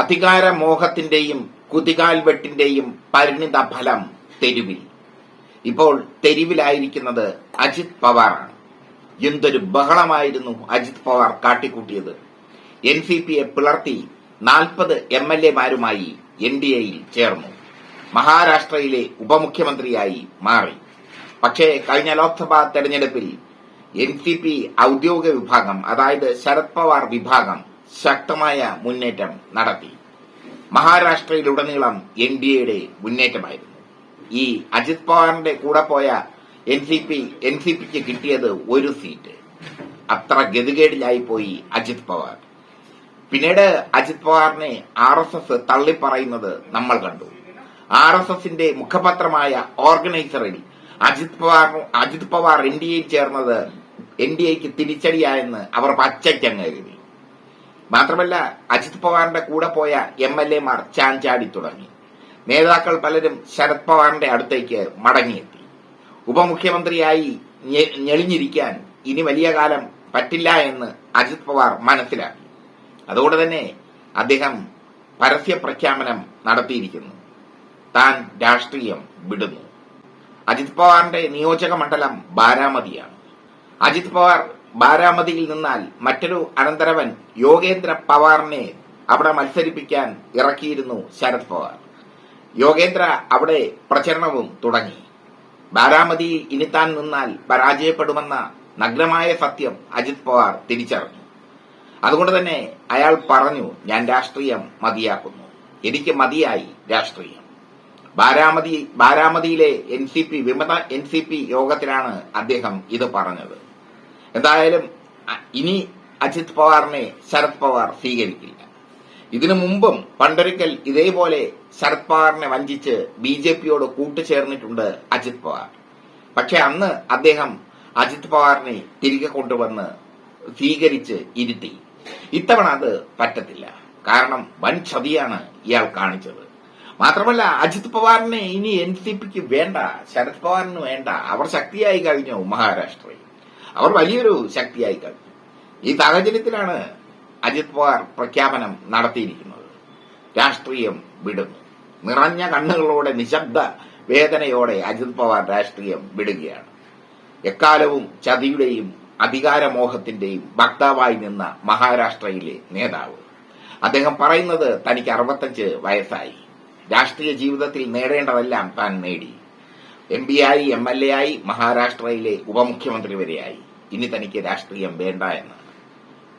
അധികാരമോഹത്തിന്റെയും കുതികാൽവെട്ടിന്റെയും പരിണിത ഫലം തെരുവിൽ. ഇപ്പോൾ തെരുവിലായിരിക്കുന്നത് അജിത് പവാറാണ്. എന്തൊരു ബഹളമായിരുന്നു അജിത് പവാർ കാട്ടിക്കൂട്ടിയത്. എൻ സി പിയെ പിളർത്തി നാൽപ്പത് എം എൽ എമാരുമായി എൻ ഡി എയിൽ ചേർന്നു. മഹാരാഷ്ട്രയിലെ ഉപമുഖ്യമന്ത്രിയായി മാറി. പക്ഷേ കഴിഞ്ഞ ലോക്സഭാ തെരഞ്ഞെടുപ്പിൽ എൻ സി പി ഔദ്യോഗിക വിഭാഗം അതായത് ശരത് പവാർ വിഭാഗം ശക്തമായ മുന്നേറ്റം നടത്തി. മഹാരാഷ്ട്രയിലുടനീളം എൻ ഡി എയുടെ മുന്നേറ്റമായിരുന്നു. ഈ അജിത് പവാറിന്റെ കൂടെ പോയ N C P N C പിക്ക് കിട്ടിയത് ഒരു സീറ്റ്. അത്ര ഗതികേടിലായി പോയി അജിത് പവാർ. പിന്നീട് അജിത് പവാറിനെ ആർ എസ് എസ് തള്ളിപ്പറയുന്നത് നമ്മൾ കണ്ടു. ആർ എസ് എസിന്റെ മുഖപത്രമായ ഓർഗനൈസറിൽ അജിത് പവാർ അജിത് പവാർ എൻ ഡി എയിൽ ചേർന്നത് എൻ ഡി എക്ക് തിരിച്ചടിയായെന്ന് അവർ പച്ചയ്ക്കങ്ങ് എഴുതി മാത്രമല്ല അജിത് പവാറിന്റെ കൂടെ പോയ എം എൽ എമാർ ചാഞ്ചാടി തുടങ്ങി. നേതാക്കൾ പലരും ശരത് പവാറിന്റെ അടുത്തേക്ക് മടങ്ങിയെത്തി. ഉപമുഖ്യമന്ത്രിയായി ഞെളിഞ്ഞിരിക്കാൻ ഇനി വലിയ കാലം പറ്റില്ല എന്ന് അജിത് പവാർ മനസ്സിലാക്കി. അതുകൊണ്ട് തന്നെ അദ്ദേഹം പരസ്യ പ്രഖ്യാപനം നടത്തിയിരിക്കുന്നു. താൻ രാഷ്ട്രീയം വിടുന്നു. അജിത് പവാറിന്റെ നിയോജക മണ്ഡലം ബാരാമതിയാണ്. അജിത് പവാർ ബാരാമതിയിൽ നിന്നാൽ മറ്റൊരു അനന്തരവൻ യോഗേന്ദ്ര പവാറിനെ അവിടെ മത്സരിപ്പിക്കാൻ ഇറക്കിയിരുന്നു ശരത് പവാർ. യോഗേന്ദ്ര അവിടെ പ്രചരണവും തുടങ്ങി. ബാരാമതി ഇനി താൻ നിന്നാൽ പരാജയപ്പെടുമെന്ന നഗ്നമായ സത്യം അജിത് പവാർ തിരിച്ചറിഞ്ഞു. അതുകൊണ്ട് തന്നെ അയാൾ പറഞ്ഞു ഞാൻ രാഷ്ട്രീയം മതിയാക്കുന്നു. എനിക്ക് മതിയായി രാഷ്ട്രീയം. ബാരാമതി ബാരാമതിയിലെ എൻ സി പി വിമത എൻ സി പി യോഗത്തിലാണ് അദ്ദേഹം ഇത് പറഞ്ഞത്. എന്തായാലും ഇനി അജിത് പവാറിനെ ശരത് പവാർ സ്വീകരിക്കില്ല. ഇതിനു മുമ്പും പണ്ടൊരിക്കൽ ഇതേപോലെ ശരത് പവാറിനെ വഞ്ചിച്ച് ബി ജെ പിയോട് കൂട്ടുചേർന്നിട്ടുണ്ട് അജിത് പവാർ. പക്ഷെ അന്ന് അദ്ദേഹം അജിത് പവാറിനെ തിരികെ കൊണ്ടുവന്ന് സ്വീകരിച്ച് ഇരുത്തി ഇത്തവണ അത് പറ്റത്തില്ല. കാരണം വൻ ചതിയാണ് ഇയാൾ കാണിച്ചത്. മാത്രമല്ല അജിത് പവാറിനെ ഇനി എൻ സി പിക്ക് വേണ്ട ശരത് പവാറിന് വേണ്ട അവർ ശക്തിയായി കഴിഞ്ഞു മഹാരാഷ്ട്രയിൽ. അവർ വലിയൊരു ശക്തിയായി കഴിഞ്ഞു. ഈ സാഹചര്യത്തിലാണ് അജിത് പവാർ പ്രഖ്യാപനം നടത്തിയിരിക്കുന്നത്. രാഷ്ട്രീയം വിടുന്നു. നിറഞ്ഞ കണ്ണുകളോടെ നിശബ്ദ വേദനയോടെ അജിത് പവാർ രാഷ്ട്രീയം വിടുകയാണ്. എക്കാലവും ചതിയുടെയും അധികാരമോഹത്തിന്റെയും വക്താവായി നിന്ന മഹാരാഷ്ട്രയിലെ നേതാവ്. അദ്ദേഹം പറയുന്നത് തനിക്ക് അറുപത്തഞ്ച് വയസ്സായി. രാഷ്ട്രീയ ജീവിതത്തിൽ നേടേണ്ടതെല്ലാം താൻ നേടി. എം പി ആയി എം എൽ എ ആയി മഹാരാഷ്ട്രയിലെ ഉപമുഖ്യമന്ത്രി വരെയായി. ഇനി തനിക്ക് രാഷ്ട്രീയം വേണ്ട എന്ന്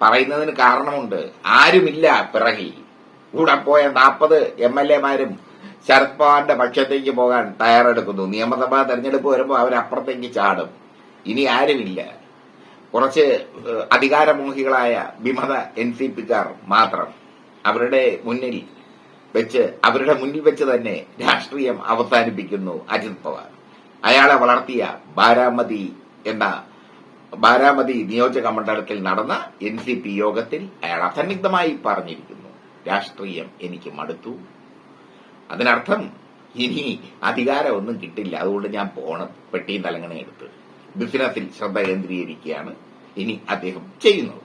പറയുന്നതിന് കാരണമുണ്ട് ആരുമില്ല പിറകിൽ. കൂടെ പോയ നാൽപ്പത് എം എൽ എമാരും ശരത് പവാറിന്റെ പക്ഷത്തേക്ക് പോകാൻ തയ്യാറെടുക്കുന്നു. നിയമസഭാ തെരഞ്ഞെടുപ്പ് വരുമ്പോൾ അവരപ്പുറത്തേക്ക് ചാടും. ഇനി ആരുമില്ല. കുറച്ച് അധികാരമോഹികളായ വിമത എൻ സി പിക്കാർ മാത്രം അവരുടെ മുന്നിൽ വെച്ച് അവരുടെ മുന്നിൽ വെച്ച് തന്നെ രാഷ്ട്രീയം അവസാനിപ്പിക്കുന്നു അജിത് പവാർ. അയാളെ വളർത്തിയ ബാരാമതി എന്ന ബാരാമതി നിയോജക മണ്ഡലത്തിൽ നടന്ന എൻ സി പി യോഗത്തിൽ അയാൾ അസന്നിഗ്ധമായി പറഞ്ഞിരിക്കുന്നു. രാഷ്ട്രീയം എനിക്ക് മടുത്തു. അതിനർത്ഥം ഇനി അധികാരമൊന്നും കിട്ടില്ല. അതുകൊണ്ട് ഞാൻ പോണം പെട്ടിയും തലങ്ങണ എടുത്ത്. ബിസിനസ്സിൽ ശ്രദ്ധ കേന്ദ്രീകരിക്കുകയാണ് ഇനി അദ്ദേഹം ചെയ്യുന്നത്.